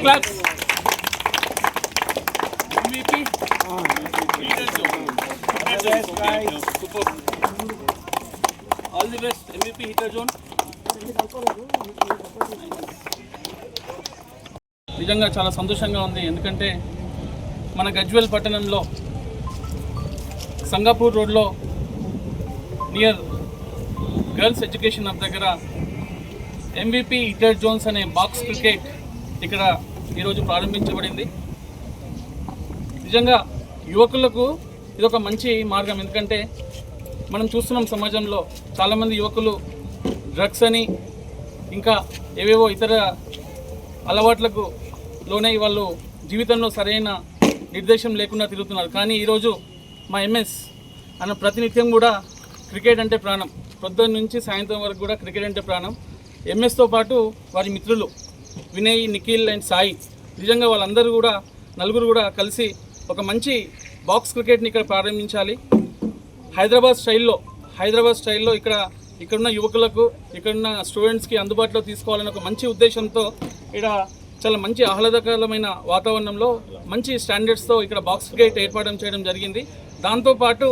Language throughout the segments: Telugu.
All the Super. All the జోన్ నిజంగా చాలా సంతోషంగా ఉంది. ఎందుకంటే మన గజ్వెల్ పట్టణంలో సంగాపూర్ రోడ్లో నియర్ గర్ల్స్ ఎడ్యుకేషన్ హబ్ దగ్గర ఎంవిపి హిటర్ జోన్స్ అనే బాక్స్ క్రికెట్ ఇక్కడ ఈరోజు ప్రారంభించబడింది. నిజంగా యువకులకు ఇది ఒక మంచి మార్గం. ఎందుకంటే మనం చూస్తున్నాం సమాజంలో చాలామంది యువకులు డ్రగ్స్ అని ఇంకా ఏవేవో ఇతర అలవాట్లకు లోనే వాళ్ళు జీవితంలో సరైన నిర్దేశం లేకుండా తిరుగుతున్నారు. కానీ ఈరోజు మా ఎంఎస్ అన్న ప్రతినిత్యం కూడా క్రికెట్ అంటే ప్రాణం. పొద్దున్న నుంచి సాయంత్రం వరకు కూడా క్రికెట్ అంటే ప్రాణం. ఎంఎస్తో పాటు వారి మిత్రులు వినయ్ నిఖిల్ అండ్ సాయి. నిజంగా వాళ్ళందరూ కూడా నలుగురు కూడా కలిసి ఒక మంచి బాక్స్ క్రికెట్ని ఇక్కడ ప్రారంభించాలి. హైదరాబాద్ స్టైల్లో హైదరాబాద్ స్టైల్లో ఇక్కడ ఇక్కడున్న యువకులకు ఇక్కడున్న స్టూడెంట్స్కి అందుబాటులో తీసుకోవాలని ఒక మంచి ఉద్దేశంతో ఇక్కడ చాలా మంచి ఆహ్లాదకరమైన వాతావరణంలో మంచి స్టాండర్డ్స్తో ఇక్కడ బాక్స్ క్రికెట్ ఏర్పాటు చేయడం జరిగింది. దాంతోపాటు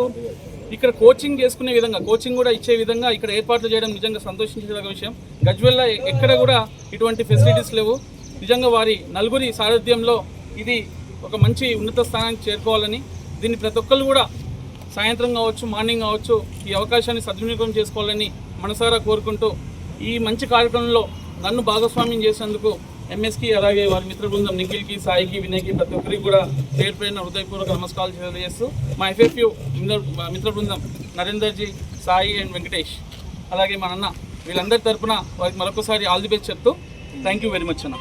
ఇక్కడ కోచింగ్ చేసుకునే విధంగా కోచింగ్ కూడా ఇచ్చే విధంగా ఇక్కడ ఏర్పాట్లు చేయడం నిజంగా సంతోషించదగ్గ విషయం. గజ్వెల్లా ఎక్కడ కూడా ఇటువంటి ఫెసిలిటీస్ లేవు. నిజంగా వారి నలుగురి సారథ్యంలో ఇది ఒక మంచి ఉన్నత స్థానానికి చేరుకోవాలని దీన్ని ప్రతి ఒక్కరు కూడా సాయంత్రం కావచ్చు మార్నింగ్ కావచ్చు ఈ అవకాశాన్ని సద్వినియోగం చేసుకోవాలని మనసారా కోరుకుంటూ ఈ మంచి కార్యక్రమంలో నన్ను భాగస్వామ్యం చేసేందుకు ఎంఎస్కి అలాగే వారి మిత్ర బృందం నిఖిల్కి సాయికి వినయ్కి ప్రతి ఒక్కరికి కూడా పేరు పేరున హృదయపూర్వక నమస్కారాలు తెలియజేస్తూ మా ఎఫ్ఎఫ్యూ మిత్ర బృందం నరేందర్జీ సాయి అండ్ వెంకటేష్. అలాగే మా అన్న వీళ్ళందరి తరఫున వారికి మరొకసారి ఆల్ ది బెస్ట్ చెప్తూ థ్యాంక్ యూ వెరీ మచ్ అన్న.